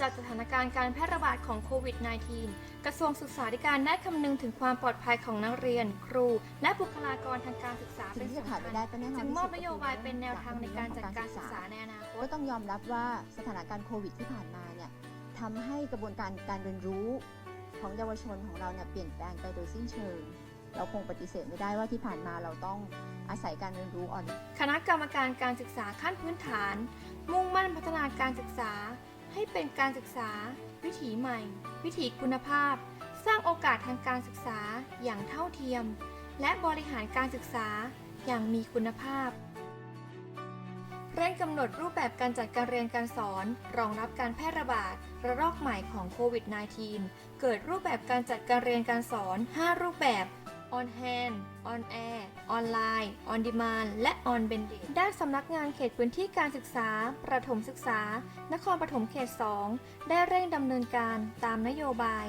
จากสถานการณ์การแพร่ระบาดของโควิด -19 กระทรวงศึกษาธิการได้คำนึงถึงความปลอดภัยของนักเรียน ครู และบุคลากรทางการศึกษาสิ่เป็งนที่จะสำขาคัดญไม่ได้ก็แน่นอนจึงที่มสุอบดนโยบายเป็นแนวทางในการจัดการศึกษาในอนาคตก็ต้องยอมรับว่าสถานการณ์โควิดที่ผ่านมาเนี่ยทำให้กระบวนการการเรียนรู้ของเยาวชนของเราเนี่ยเปลี่ยนแปลงไปโดยสิ้นเชิงเราคงปฏิเสธไม่ได้ว่าที่ผ่านมาเราต้องอาศัยการเรียนรู้ออน คณะกรรมการการศึกษาขั้นพื้นฐาน มุ่งมั่นพัฒนาการศึกษา ให้เป็นการศึกษา วิถีใหม่ วิถีคุณภาพ สร้างโอกาสทางการศึกษาอย่างเท่าเทียม และบริหารการศึกษาอย่างมีคุณภาพเร่งกำหนดรูปแบบการจัดการเรียนการสอน รองรับการแพร่ระบาดระลอกใหม่ของโควิด -19 เกิดรูปแบบการจัดการเรียนการสอน 5 รูปแบบ on hand on air ออนไลน์ on demand และ on bending ด้านสำนักงานเขตพื้นที่การศึกษา ประถมศึกษา นครปฐมเขต 2 ได้เร่งดำเนินการตามนโยบาย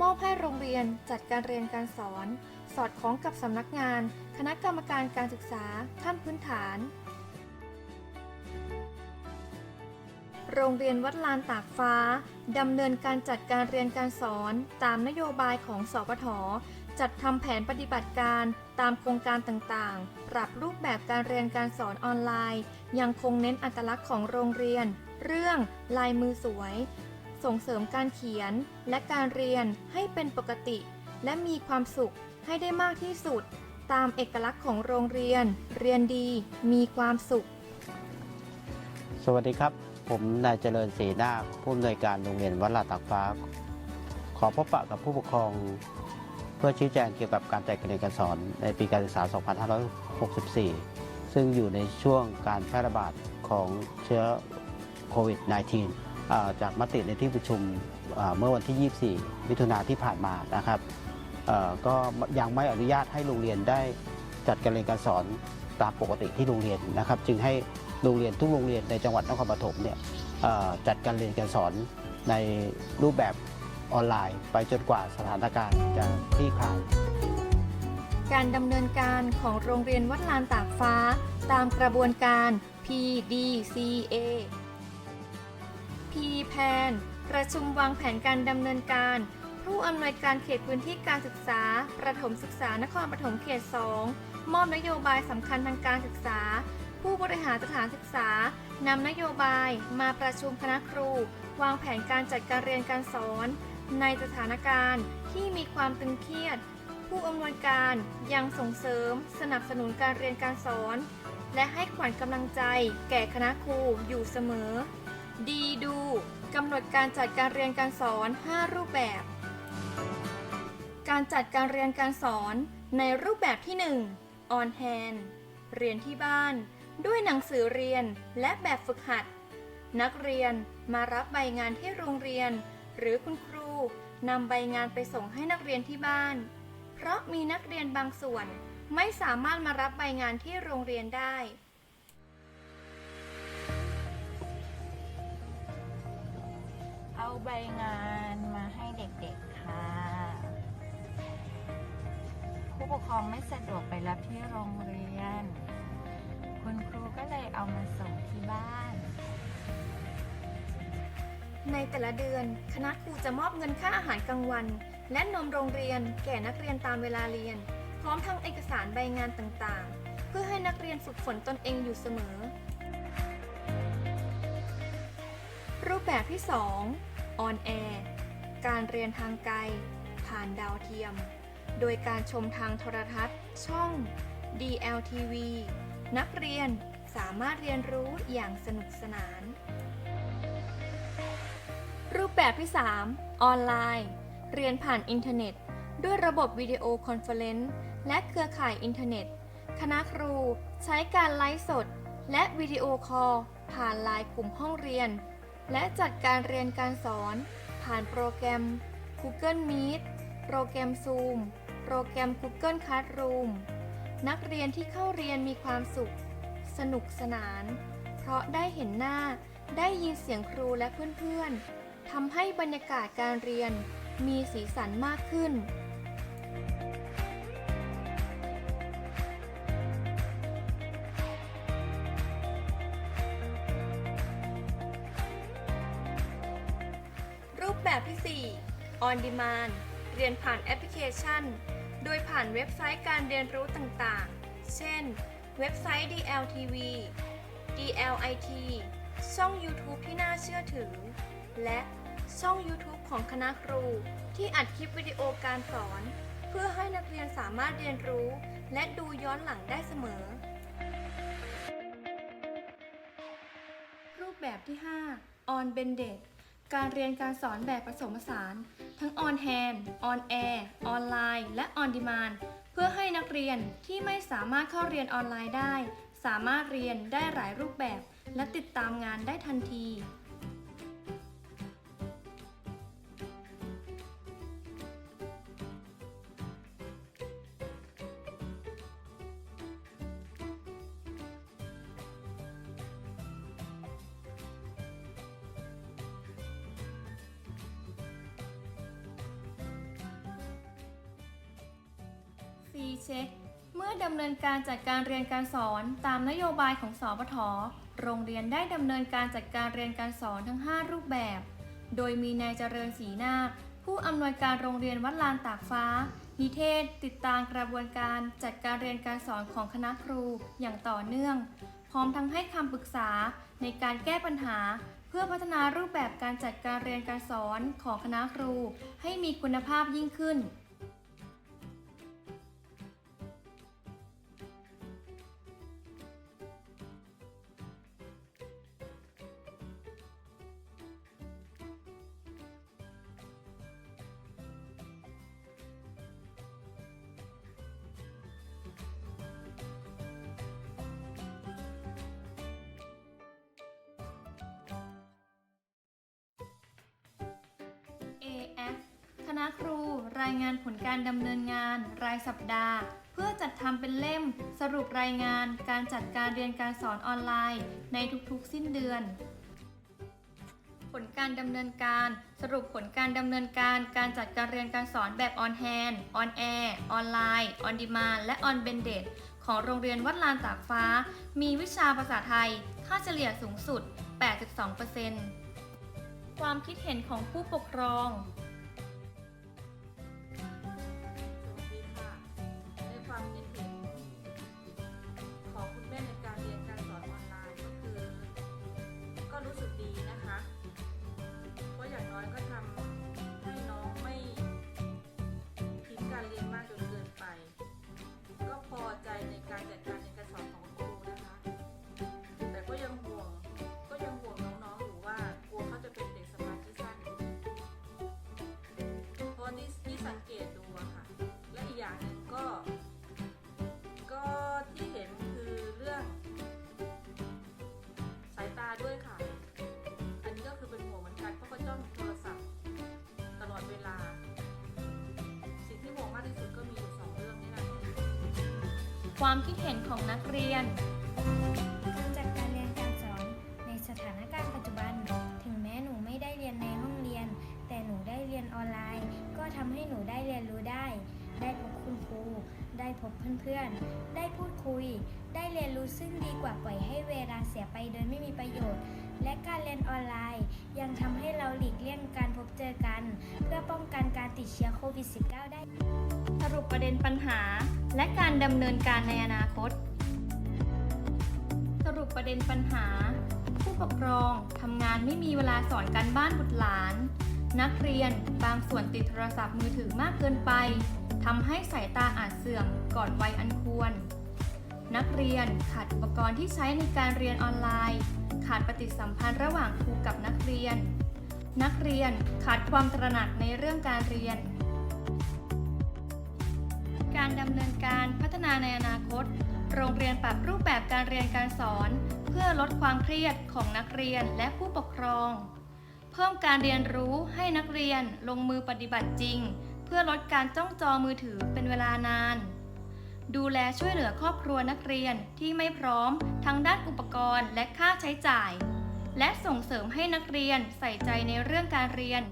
มอบให้โรงเรียนจัดการเรียนการสอน สอดคล้องกับสำนักงาน คณะกรรมการการศึกษาขั้นพื้นฐาน โรงเรียนวัดลานตากฟ้าดำเนินการจัดการเรียนการสอนตามนโยบายของสปท จัดทำแผนปฏิบัติการตามโครงการต่างๆ ปรับรูปแบบการเรียนการสอนออนไลน์ ยังคงเน้นอัตลักษณ์ของโรงเรียน เรื่องลายมือสวย ส่งเสริมการเขียนและการเรียนให้เป็นปกติ และมีความสุขให้ได้มากที่สุด ตามเอกลักษณ์ของโรงเรียน เรียนดี มีความสุข สวัสดีครับ ผมนายเจริญศรีนาคผู้อำนวยการโรงเรียนวัดลาดตากฟ้า ขอพบปะกับผู้ปกครอง เพื่อชี้แจงเกี่ยวกับการจัดการเรียนการสอนในปีการศึกษา 2564 ซึ่งอยู่ในช่วงการแพร่ระบาดของเชื้อโควิด -19 จากมติในที่ประชุมเมื่อวันที่ 24 มิถุนาที่ผ่านมานะครับก็ยังไม่อนุญาตให้โรงเรียนได้จัดการเรียนการสอนตามปกติที่โรงเรียนนะครับ จึงให้โรงเรียนทุกโรงเรียนในจังหวัดนครปฐมเนี่ยจัดการเรียนการสอนในรูปแบบ ออนไลน์ ไปจนกว่าสถานการณ์จะคลี่คลาย การดำเนินการของโรงเรียนวัดลานตากฟ้า ตามกระบวนการ PDCA P Plan ประชุมวางแผนการดำเนินการ ผู้อำนวยการเขตพื้นที่การศึกษา ประถมศึกษานครปฐมเขต 2 มอบนโยบายสำคัญทางการศึกษา ผู้บริหารสถานศึกษานำนโยบายมาประชุมคณะครู วางแผนการจัดการเรียนการสอน ในสถานการณ์ที่มีความตึงเครียด ผู้อำนวยการยังส่งเสริมสนับสนุนการเรียนการสอน และให้ขวัญกำลังใจแก่คณะครูอยู่เสมอ ดีดูกำหนดการจัดการเรียนการสอน 5 รูปแบบ การจัดการเรียนการสอนในรูปแบบที่ 1 on hand เรียนที่บ้าน ด้วยหนังสือเรียนและแบบฝึกหัด นักเรียนมารับใบงานที่โรงเรียน หรือคุณค รูนำใบงานไปส่งให้นักเรียนที่บ้าน เพราะมีนักเรียนบางส่วนไม่สามารถมารับใบงานที่โรงเรียนได้ เอาใบงานมาให้เด็กๆค่ะ ผู้ปกครองไม่สะดวกไปรับที่โรงเรียน คุณครูก็เลยเอามาส่งที่บ้าน ในแต่ละเดือน คณะครูจะมอบเงินค่าอาหารกลางวัน และนมโรงเรียน แก่นักเรียนตามเวลาเรียน พร้อมทั้งเอกสารใบงานต่างๆ เพื่อให้นักเรียนฝึกฝนตนเองอยู่เสมอ รูปแบบที่ 2 on air การเรียนทางไกล ผ่านดาวเทียม โดยการชมทางโทรทัศน์ ช่อง DLTV นักเรียนสามารถเรียนรู้อย่างสนุกสนาน แบบที่ 3 ออนไลน์ เรียนผ่านอินเทอร์เน็ต ด้วยระบบวิดีโอคอนเฟอเรนซ์และเครือข่ายอินเทอร์เน็ต คณะครูใช้การไลฟ์สด และวิดีโอคอลผ่านไลน์กลุ่มห้องเรียน และจัดการเรียนการสอน ผ่านโปรแกรม Google Meet โปรแกรม Zoom โปรแกรม Google Classroom นักเรียนที่เข้าเรียนมีความสุข สนุกสนาน เพราะได้เห็นหน้าได้ยินเสียงครูและเพื่อนๆ ทำให้บรรยากาศการเรียนมีสีสันมากขึ้น รูปแบบที่ 4 On Demand เรียนผ่านแอปพลิเคชัน โดยผ่านเว็บไซต์การเรียนรู้ต่างๆ เช่น เว็บไซต์ DLTV DLIT ช่อง YouTube ที่น่าเชื่อถือ และช่อง YouTube ของคณะครู ที่อัดคลิปวิดีโอการสอน เพื่อให้นักเรียนสามารถเรียนรู้ และดูย้อนหลังได้เสมอ รูปแบบที่ 5 On b e n d e d การเรียนการสอนแบบผสมผสาน ทั้ง On Hand On Air ออนไลน์และ On Demand เพื่อให้นักเรียนที่ไม่สามารถเข้าเรียนออนไลน์ได้ สามารถเรียนได้หลายรูปแบบ และติดตามงานได้ทันที รีเช็ค เมื่อดำเนินการจัดการเรียนการสอนตามนโยบายของสปทโรงเรียนได้ดำเนินการจัดการเรียนการสอนทั้ง 5 รูปแบบ โดยมีนายเจริญศรีนาคผู้อำนวยการโรงเรียนวัดลานตากฟ้า นิเทศ ติดตามกระบวนการจัดการเรียนการสอนของคณะครูอย่างต่อเนื่อง พร้อมทั้งให้คำปรึกษาในการแก้ปัญหา เพื่อพัฒนารูปแบบการจัดการเรียนการสอนของคณะครู ให้มีคุณภาพยิ่งขึ้น AF คณะครูรายงานผลการดำเนินงาน รายสัปดาห์ เพื่อจัดทำเป็นเล่ม สรุปรายงาน การจัดการเรียนการสอนออนไลน์ ในทุกๆ สิ้นเดือน ผลการดำเนินการ สรุปผลการดำเนินการ การจัดการเรียนการสอนแบบ on hand on air ออนไลน์ on demand และ on bended ของโรงเรียนวัดลานตากฟ้า มีวิชาภาษาไทย ค่าเฉลี่ยสูงสุด 82%ความคิดเห็นของผู้ปกครองะ ความคิดเห็นของนักเรียน การจัดการเรียนการสอนในสถานการณ์ปัจจุบัน ถึงแม้หนูไม่ได้เรียนในห้องเรียน แต่หนูได้เรียนออนไลน์ ก็ทำให้หนูได้เรียนรู้ได้ ได้พบคุณครู ได้พบเพื่อนๆ ได้พูดคุย ได้เรียนรู้ซึ่งดีกว่าปล่อยให้เวลาเสียไปโดยไม่มีประโยชน์ และการเรียนออนไลน์ ยังทำให้เราหลีกเลี่ยงการพบเจอกัน เพื่อป้องกันการติดเชื้อโควิด -19 ได้ สรุปประเด็นปัญหา และการดำเนินการในอนาคต สรุปประเด็นปัญหา ผู้ปกครองทำงานไม่มีเวลาสอนการบ้านบุตรหลาน นักเรียนบางส่วนติดโทรศัพท์มือถือมากเกินไปทำให้สายตาอาจเสื่อมก่อนวัยอันควร นักเรียนขาดอุปกรณ์ที่ใช้ในการเรียนออนไลน์ ขาดปฏิสัมพันธ์ระหว่างครูกับนักเรียน นักเรียนขาดความตระหนักในเรื่องการเรียน การดำเนินการพัฒนาในอนาคต โรงเรียนปรับรูปแบบการเรียนการสอน เพื่อลดความเครียดของนักเรียนและผู้ปกครอง เพิ่มการเรียนรู้ให้นักเรียนลงมือปฏิบัติจริง เพื่อลดการจ้องจอมือถือเป็นเวลานาน ดูแลช่วยเหลือครอบครัวนักเรียนที่ไม่พร้อมทั้งด้านอุปกรณ์และค่าใช้จ่าย และส่งเสริมให้นักเรียนใส่ใจในเรื่องการเรียน